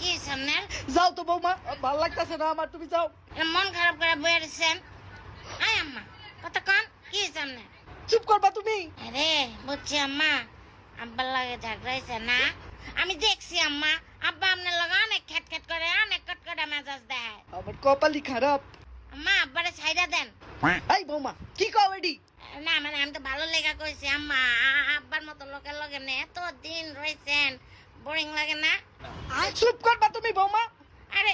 কি যাও তো বৌমা ভালো লাগতেছে না আমার তুমি যাও। মন খারাপ করে বয়ে রয়েছেন আয় আম্মা কতক্ষণ? কি সামনে চুপ করবা তুমি। আরে বুঝছি আম্মা আব্বার লাগে ঝগড়াইছে না? আমি দেখছি আম্মা আব্বা আপনার লগে অনেক খেট খেট করে অনেক কটকটা মেজাজ দেয় আমার কপালই খারাপ। আম্মা আব্বারে ছাইড়া দেন। এই বৌমা কি কও এডি? না মানে আমি তো ভালো লেগা কইছি আম্মা আব্বার মতো লোকের লগে এত দিন রয়েছেন। বোরিং লাগে না? চুপ করবা তুমি বৌমা। আরে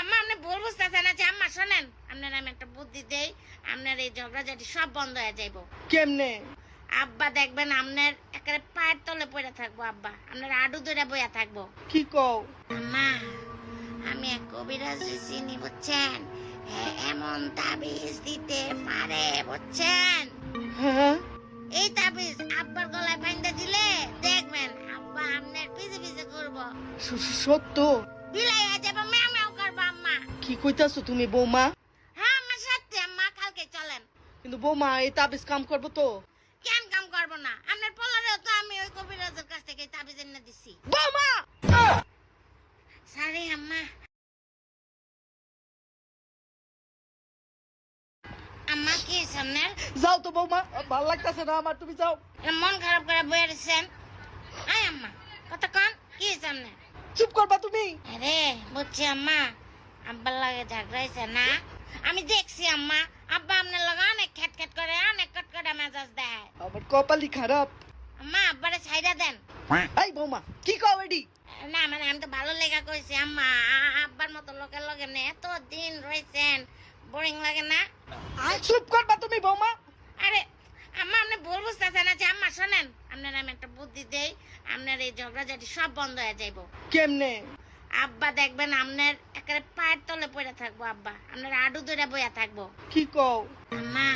আম্মা আপনি ভুল বুঝতেছেন। আছে আম্মা শোনেন। আপনার আমি একটা বুদ্ধি দেই। আপনার এই ঝগড়াঝাটি সব বন্ধ হয়ে যাইব। কেমনে? আব্বা দেখবেন আপনার একেবারে পায়ের তলে পড়ে থাকব আব্বা। আপনার আডু দূরে বইয়া থাকব। কি কও? আম্মা আমি এক কবিরাজ চিনি বুঝছেন? এমন তাবিজ দিতে পারে বুঝছেন? হ্যাঁ। এই তাবিজ আব্বার গলায় সত্য। বিলাই হয়ে যাব ম্যাও ম্যাও করব আম্মা। কি কইতাছো তুমি বৌমা? হ্যাঁ আম্মা সত্যি আম্মা কালকে চলেন। কিন্তু বৌমা এই তাবিজ কাম করব তো। কেন কাম করব না? আপনার পোলারেও তো আমি ওই কবিরাজের কাছ থেকে তাবিজ এনে দিছি। বৌমা! সারি আম্মা। আম্মা কি সামনের যাও তো বৌমা ভালো লাগতেছে না আমার তুমি যাও। মন খারাপ করে রয়েছেন আয় আম্মা কতক্ষণ কি সামনে চুপ করবা তুমি। আরে বুঝছি আম্মা। আব্বার লাগে ঝগড়াইছে না? আমি দেখছি আম্মা। আব্বা আপনার লগে অনেক খেট খেট করে অনেক কটকটা মেজাজ দেয় আমার কপালই খারাপ। আম্মা আব্বারে ছাইড়া দেন। এই বৌমা কি কও এডি? না মানে আমি তো ভালো লেগা কইছি আম্মা। আব্বার মতো লোকের লগে না এত দিন রয়েছেন বোরিং লাগে না? চুপ করবা তুমি বৌমা আরে আম্মা আপনি ভুল বুঝতেছেন আছে আম্মা শোনেন আপনার আমি একটা বুদ্ধি দেই আপনার এই ঝগড়াঝাটি সব বন্ধ হয়ে যাইব। কেমনে? আব্বা দেখবেন আপনার একেবারে পায়ের তলে পড়ে থাকব আব্বা। আপনার আডু দূরে বইয়া থাকব। কি কও? আম্মা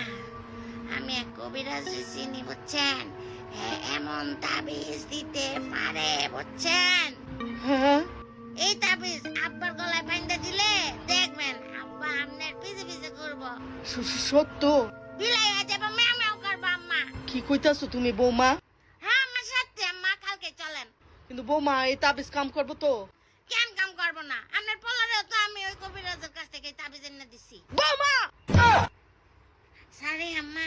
আমি এক কবিরাজ চিনি বুঝছেন? এমন তাবিজ দিতে পারে বুঝছেন? হ্যাঁ? এই তাবিজ আব্বার গলায় বাইন্ধে দিলে দেখবেন আব্বা আপনার পিছে পিছে করব সত্য। বিলাই হয়ে যাব ম্যাও ম্যাও করব আম্মা। কি কইতাছো তুমি বৌমা হ্যাঁ আম্মা সত্যি আম্মা কালকে চলেন কিন্তু বৌমা এই তাবিজ কাম করব তো। কেন কাম করব না? আপনার পোলারে তো আমি ওই কবিরাজের কাছ থেকে তাবিজ এনে দিছি। বৌমা! সারি আম্মা।